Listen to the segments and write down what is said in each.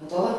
Готова?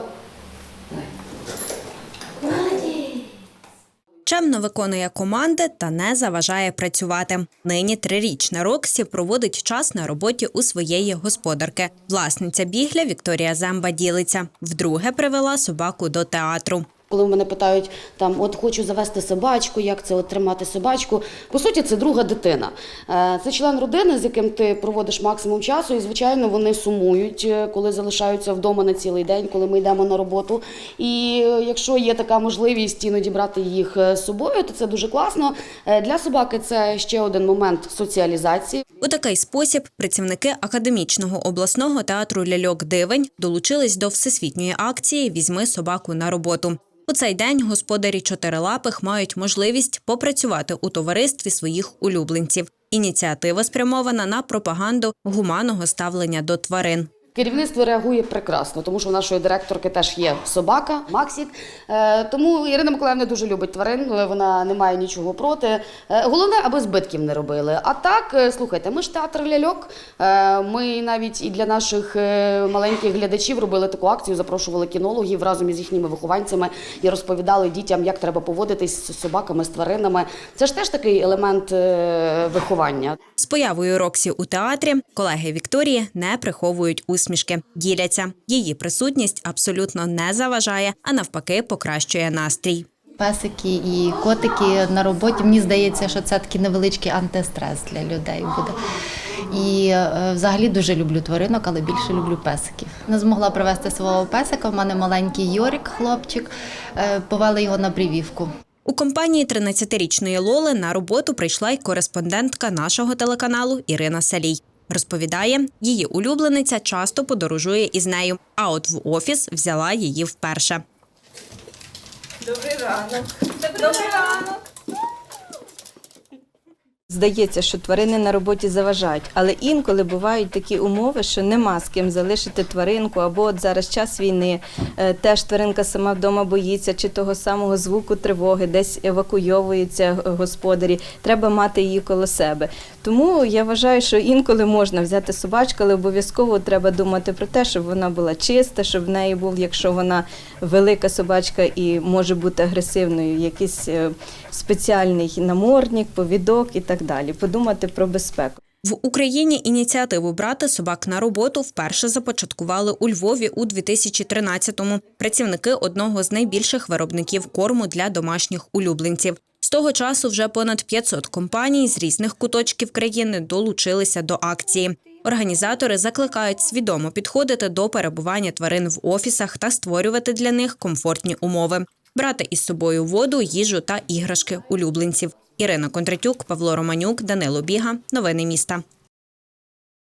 Чемно виконує команди та не заважає працювати. Нині трирічна Роксі проводить час на роботі у своєї господарки. Власниця бігля Вікторія Земба ділиться. Вдруге привела собаку до театру. Коли мене питають, там, от хочу завести собачку, як це от тримати собачку. По суті, це друга дитина. Е, Це член родини, з яким ти проводиш максимум часу, і звичайно вони сумують, е, коли залишаються вдома на цілий день, коли ми йдемо на роботу. І е, якщо є така можливість іноді брати їх з собою, то це дуже класно. Для собаки це ще один момент соціалізації. У такий спосіб працівники академічного обласного театру ляльок Дивень долучились до всесвітньої акції Візьми собаку на роботу. У цей день господарі чотирилапих мають можливість попрацювати у товаристві своїх улюбленців. Ініціатива спрямована на пропаганду гуманного ставлення до тварин. Керівництво реагує прекрасно, тому що у нашої директорки теж є собака Максік. Е, Тому Ірина Миколаївна дуже любить тварин, вона не має нічого проти. Е, Головне, аби збитків не робили. А так, е, слухайте, ми ж театр ляльок. Ми навіть і для наших маленьких глядачів робили таку акцію, запрошували кінологів разом із їхніми вихованцями і розповідали дітям, як треба поводитись з собаками, з тваринами. Це ж теж такий елемент виховання. З появою Роксі у театрі колеги Вікторії не приховують усмішки, діляться. Її присутність абсолютно не заважає, а навпаки, покращує настрій. Песики і котики на роботі. Мені здається, що це такий невеличкий антистрес для людей буде. І е, взагалі дуже люблю тваринок, але більше люблю песиків. Не змогла привезти свого песика. У мене маленький Йорик, хлопчик. Е, Повели його на привівку. У компанії 13-річної Лоли на роботу прийшла й кореспондентка нашого телеканалу Ірина Салій. Розповідає, її улюблениця часто подорожує із нею, а от в офіс взяла її вперше. Добрий ранок. Добрий ранок. Здається, що тварини на роботі заважають, але інколи бувають такі умови, що нема з ким залишити тваринку, або от зараз час війни, е, теж тваринка сама вдома боїться, чи того самого звуку тривоги, десь евакуйовуються е, господарі. Треба мати її коло себе. Тому я вважаю, що інколи можна взяти собачку, але обов'язково треба думати про те, щоб вона була чиста, щоб в неї був, якщо вона велика собачка і може бути агресивною, якийсь е, спеціальний намордник, повідок і так далі. Подумати про безпеку. В Україні ініціативу брати собак на роботу вперше започаткували у Львові у 2013-му. Працівники одного з найбільших виробників корму для домашніх улюбленців. З того часу вже понад 500 компаній з різних куточків країни долучилися до акції. Організатори закликають свідомо підходити до перебування тварин в офісах та створювати для них комфортні умови, брати із собою воду, їжу та іграшки улюбленців. Ірина Кондратюк, Павло Романюк, Данило Біга. Новини міста.